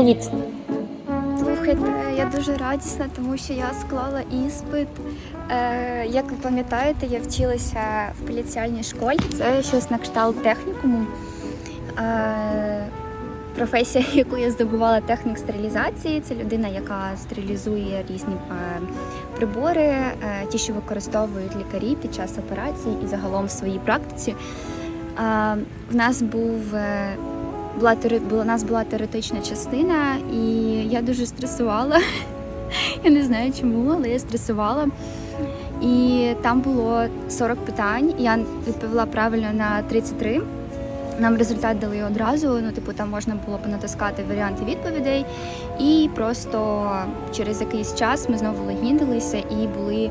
Привіт. Слухайте, я дуже радісна, тому що я склала іспит. Е, як ви пам'ятаєте, я вчилася в поліціальній школі. Це щось на кшталт технікуму. Е, професія, яку я здобувала технік стерилізації, це людина, яка стерилізує різні е, прибори, ті, що використовують лікарі під час операцій і загалом в своїй практиці. В нас був була у нас була теоретична частина, і я дуже стресувала. Я не знаю чому, але я стресувала. І там було 40 питань. Я відповіла правильно на 33. Нам результат дали одразу. Ну, типу, там можна було понатискати варіанти відповідей. І просто через якийсь час ми знову логіндилися і були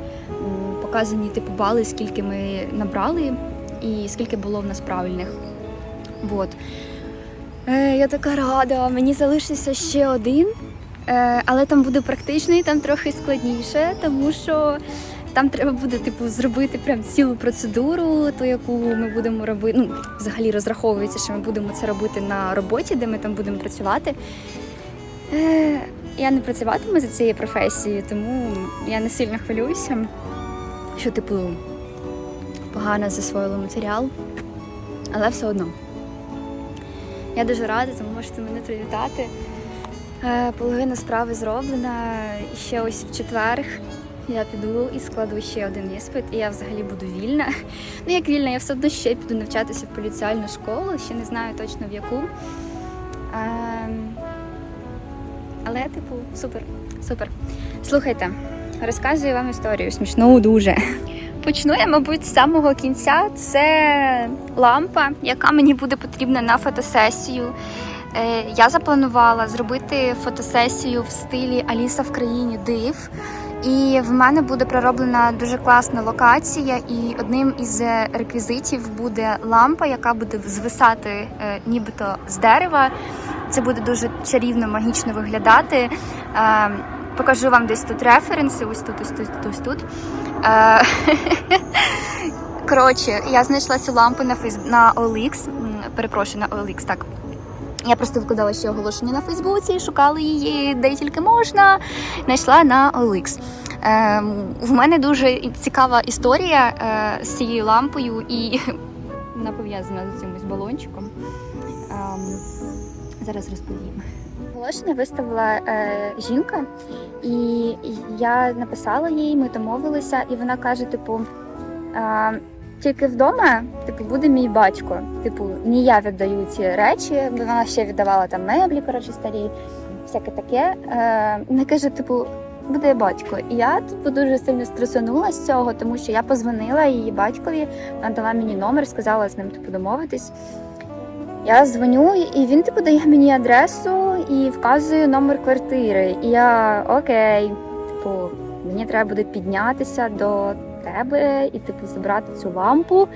показані типу бали, скільки ми набрали, і скільки було в нас правильних. Вот. Е, я така рада. Мені залишився ще один, е, але там буде практичний, там трохи складніше, тому що там треба буде типу зробити прям цілу процедуру, ту, яку ми будемо робити. Ну, взагалі розраховується, що ми будемо це робити на роботі, де ми там будемо працювати. Е, я не працюватиму за цією професією, тому я не сильно хвилююся, що типу погано засвоїла матеріал, але все одно. Я дуже рада, тому можете мене привітати. Е, Половина справи зроблена. Ще ось в четвер я піду і складу ще один іспит, і я взагалі буду вільна. Ну, як вільна, я все одно ще піду навчатися в поліціальну школу, ще не знаю точно в яку. Ем, Але, типу, супер, супер. Слухайте, розказую вам історію смішну дуже. Почну я, мабуть, з самого кінця. Це лампа, яка мені буде потрібна на фотосесію. Е, Я запланувала зробити фотосесію в стилі Аліса в країні див. І в мене буде пророблена дуже класна локація, і одним із е, реквізитів буде лампа, яка буде звисати е, нібито з дерева. Це буде дуже чарівно, магічно виглядати. Е, Покажу вам десь тут референси, ось тут, ось тут, ось тут. Е, Коротше, я знайшла цю лампу на фейс... на OLX, перепрошую, на OLX, так. Я просто викладала ще оголошення на Фейсбуці, шукала її де тільки можна. Знайшла на OLX. Ем, в мене дуже цікава історія е, з цією лампою, і вона пов'язана з цим ось балончиком. Зараз розповім. Оголошення виставила е, жінка, і я написала їй, ми домовилися, і вона каже: типу, е, тільки вдома, типу, буде мій батько. Типу, не я віддаю ці речі, бо вона ще віддавала там меблі, коротше, старі, всяке таке. Е, вона каже, типу, буде батько. І я типу, дуже сильно стресанула з цього, тому що я позвонила її батькові, вона дала мені номер, сказала з ним типу, домовитись. Я дзвоню, і він типу дає мені адресу і вказує номер квартири. І я окей, типу, мені треба буде піднятися до тебе і типу забрати цю лампу.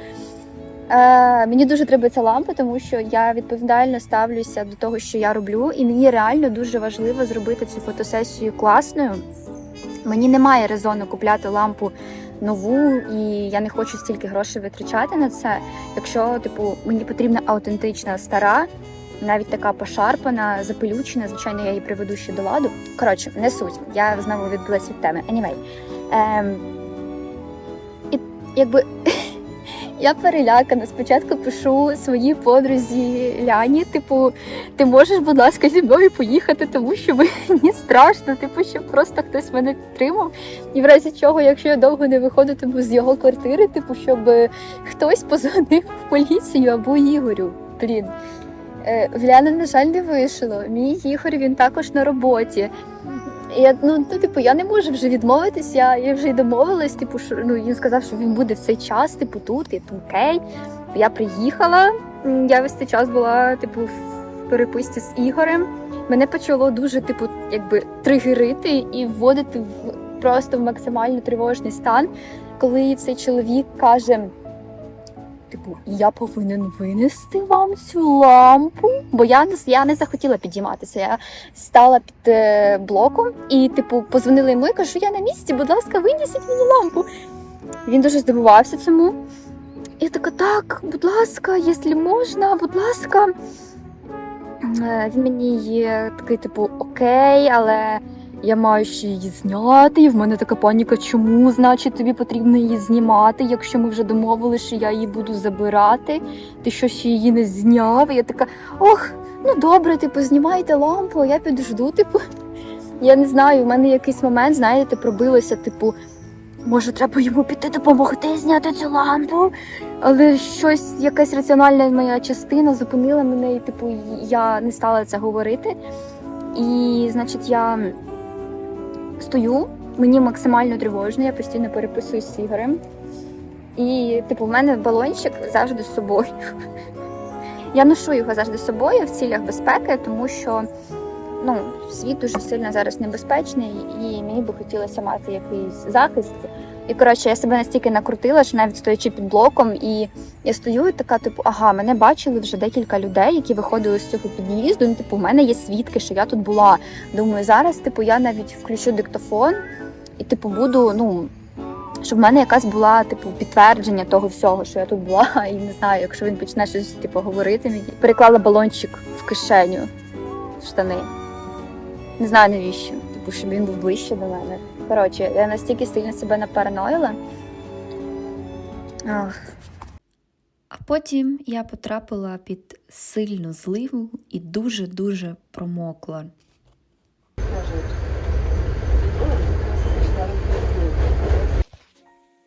Е, мені дуже треба ця лампа, тому що я відповідально ставлюся до того, що я роблю, і мені реально дуже важливо зробити цю фотосесію класною. Мені немає резону купляти лампу нову, і я не хочу стільки грошей витрачати на це. Якщо, типу, мені потрібна аутентична стара, навіть така пошарпана, запелючена, звичайно, я її приведу ще до ладу. Коротше, не суть. Я знову відбулася від теми. Anyway. Ем, і якби я перелякана. Спочатку пишу своїй подрузі Ляні, типу, ти можеш, будь ласка, зі мною поїхати, тому що мені страшно, типу, щоб просто хтось мене підтримав. І в разі чого, якщо я довго не виходитиму з його квартири, типу, щоб хтось позвонив в поліцію або Ігорю. Блін. Е, В Ляни, на жаль, не вийшло. Мій Ігор він також на роботі. Я, ну, ну, типу, я не можу вже відмовитись, я, я вже й домовилась, типу, що ну, він сказав, що він буде в цей час, типу, тут, і то окей. Я приїхала, я весь цей час була, типу, в переписці з Ігорем. Мене почало дуже, типу, якби тригерити і вводити в просто в максимально тривожний стан, коли цей чоловік каже. Типу, я повинен винести вам цю лампу, бо я не я не захотіла підійматися. Я стала під е, блоком і, типу, позвонила йому і кажу, я на місці, будь ласка, винесіть мені лампу. Він дуже здивувався цьому. Я така, так, будь ласка, якщо можна, будь ласка. е, він мені є такий, типу, окей, але я маю ще її зняти. І в мене така паніка, чому, значить, тобі потрібно її знімати, якщо ми вже домовилися, що я її буду забирати. Ти що ще її не зняв? І я така, ох, ну добре, типу, знімайте лампу, а я підожду, типу. Я не знаю, в мене якийсь момент, знаєте, пробилося, типу, може, треба йому піти допомогти зняти цю лампу. Але щось, якась раціональна моя частина зупинила мене, і типу, я не стала це говорити. І, значить, я стою, мені максимально тривожно, я постійно переписуюсь з Ігорем. І, типу, в мене балончик завжди з собою. Я ношу його завжди з собою в цілях безпеки, тому що ну, світ дуже сильно зараз небезпечний, і мені би хотілося мати якийсь захист. І коротше, я себе настільки накрутила, що навіть стоячи під блоком, і я стою і така, типу, ага, мене бачили вже декілька людей, які виходили з цього під'їзду. Ну, типу, в мене є свідки, що я тут була. Думаю, зараз, типу, я навіть включу диктофон і, типу, буду, ну. Щоб в мене якась була типу підтвердження того всього, що я тут була, і не знаю, якщо він почне щось типу говорити, мені переклала балончик в кишеню в штани. Не знаю навіщо. Типу, щоб він був ближче до мене. Коротше, я настільки сильно себе напереноїла. Ах. А потім я потрапила під сильну зливу і дуже-дуже промокла.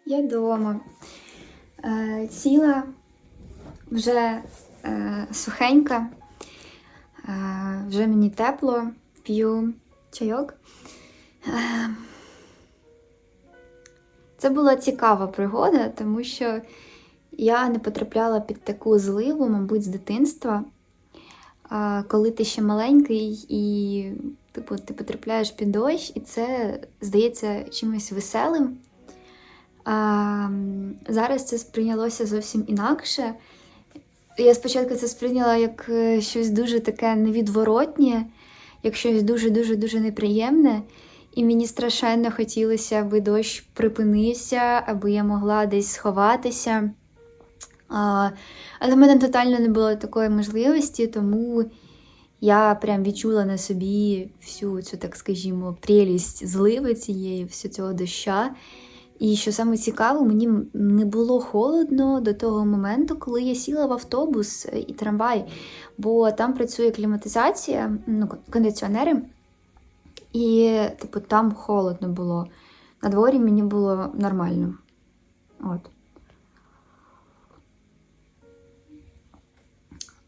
Я вдома. Е, ціла, вже е, сухенька, е, вже мені тепло, п'ю чайок. Це була цікава пригода, тому що я не потрапляла під таку зливу, мабуть, з дитинства. Коли ти ще маленький і типу, ти потрапляєш під дощ, і це здається чимось веселим. Зараз це сприйнялося зовсім інакше. Я спочатку це сприйняла як е, щось дуже таке невідворотнє, як щось дуже-дуже дуже неприємне. І мені страшенно хотілося, аби дощ припинився, аби я могла десь сховатися. А, але в мене тотально не було такої можливості, тому я прям відчула на собі всю цю, так скажімо, прелість зливи цієї, всю цього доща. І що саме цікаво, мені не було холодно до того моменту, коли я сіла в автобус і трамвай, бо там працює кліматизація, ну, кондиціонери, і, типу, там холодно було. На дворі мені було нормально. От.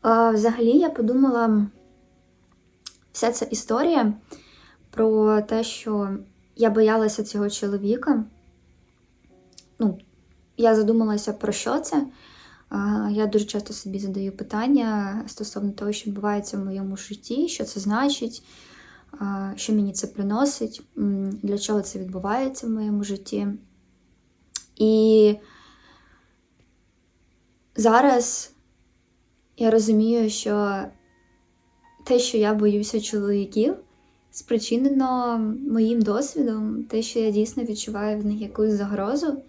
А, взагалі, я подумала, вся ця історія про те, що я боялася цього чоловіка. Ну, я задумалася про що це. Я дуже часто собі задаю питання стосовно того, що відбувається в моєму житті, що це значить, що мені це приносить, для чого це відбувається в моєму житті. І зараз я розумію, що те, що я боюся чоловіків, спричинено моїм досвідом, те, що я дійсно відчуваю в них якусь загрозу.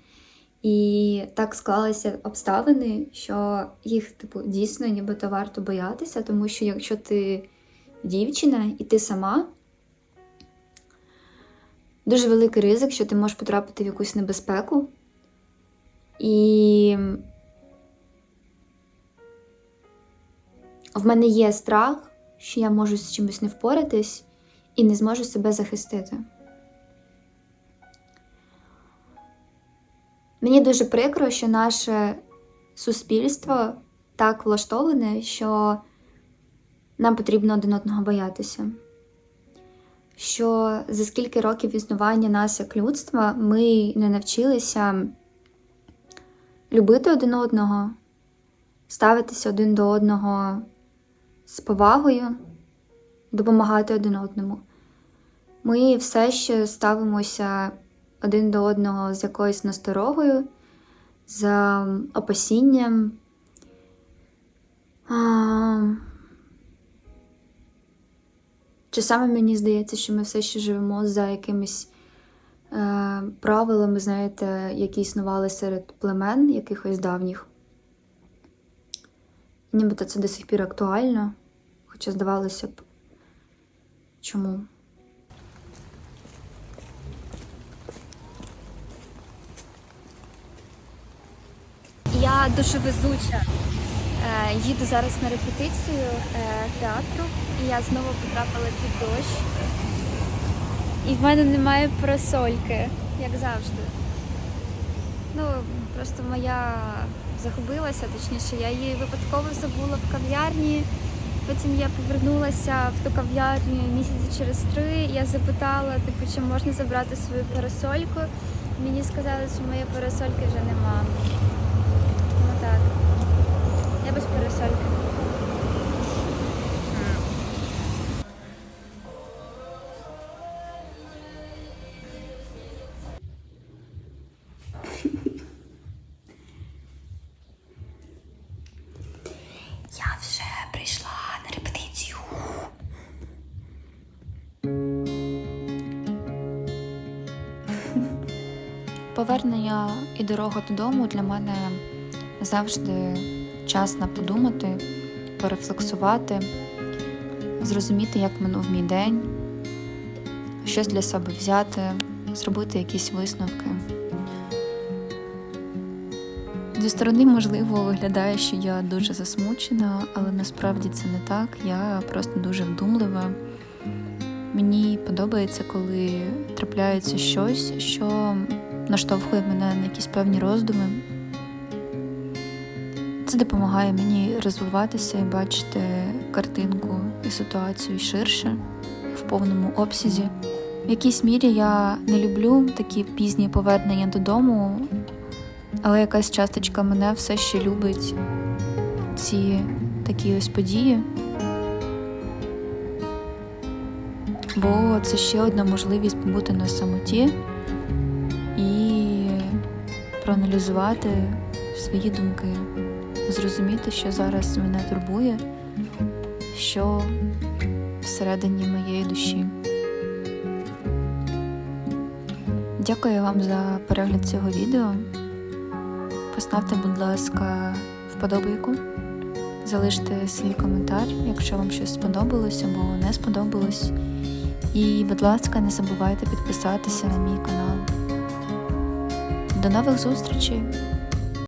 І так склалися обставини, що їх, типу, дійсно нібито варто боятися, тому що якщо ти дівчина і ти сама, дуже великий ризик, що ти можеш потрапити в якусь небезпеку. І в мене є страх, що я можу з чимось не впоратись і не зможу себе захистити. Мені дуже прикро, що наше суспільство так влаштоване, що нам потрібно один одного боятися. Що за скільки років існування нас як людства ми не навчилися любити один одного, ставитися один до одного з повагою, допомагати один одному. Ми все ще ставимося один до одного з якоюсь насторогою, з опасінням. Часами мені здається, що ми все ще живемо за якимись е, правилами, знаєте, які існували серед племен якихось давніх. Нібито це до сих пір актуально, Хоча здавалося б, чому? Я дуже везуча. Е, Їду зараз на репетицію е, театру, і я знову потрапила під дощ. І в мене немає парасольки, як завжди. Ну, просто моя загубилася, точніше, я її випадково забула в кав'ярні. Потім я повернулася в ту кав'ярню місяці через три. Я запитала, типу, чи можна забрати свою парасольку. Мені сказали, що моєї парасольки вже нема. Повернення і дорога додому для мене завжди час на подумати, порефлексувати, зрозуміти, як минув мій день, щось для себе взяти, зробити якісь висновки. Зі сторони, можливо, виглядає, що я дуже засмучена, але насправді це не так. Я просто дуже вдумлива. Мені подобається, коли трапляється щось, що наштовхує мене на якісь певні роздуми. Це допомагає мені розвиватися і бачити картинку і ситуацію ширше, в повному обсязі. В якійсь мірі я не люблю такі пізні повернення додому, але якась часточка мене все ще любить ці такі ось події. Бо це ще одна можливість побути на самоті проаналізувати свої думки, зрозуміти, що зараз мене турбує, що всередині моєї душі. Дякую вам за перегляд цього відео. Поставте, будь ласка, вподобайку, залиште свій коментар, якщо вам щось сподобалось або не сподобалось. І, будь ласка, не забувайте підписатися на мій канал. До нових зустрічей!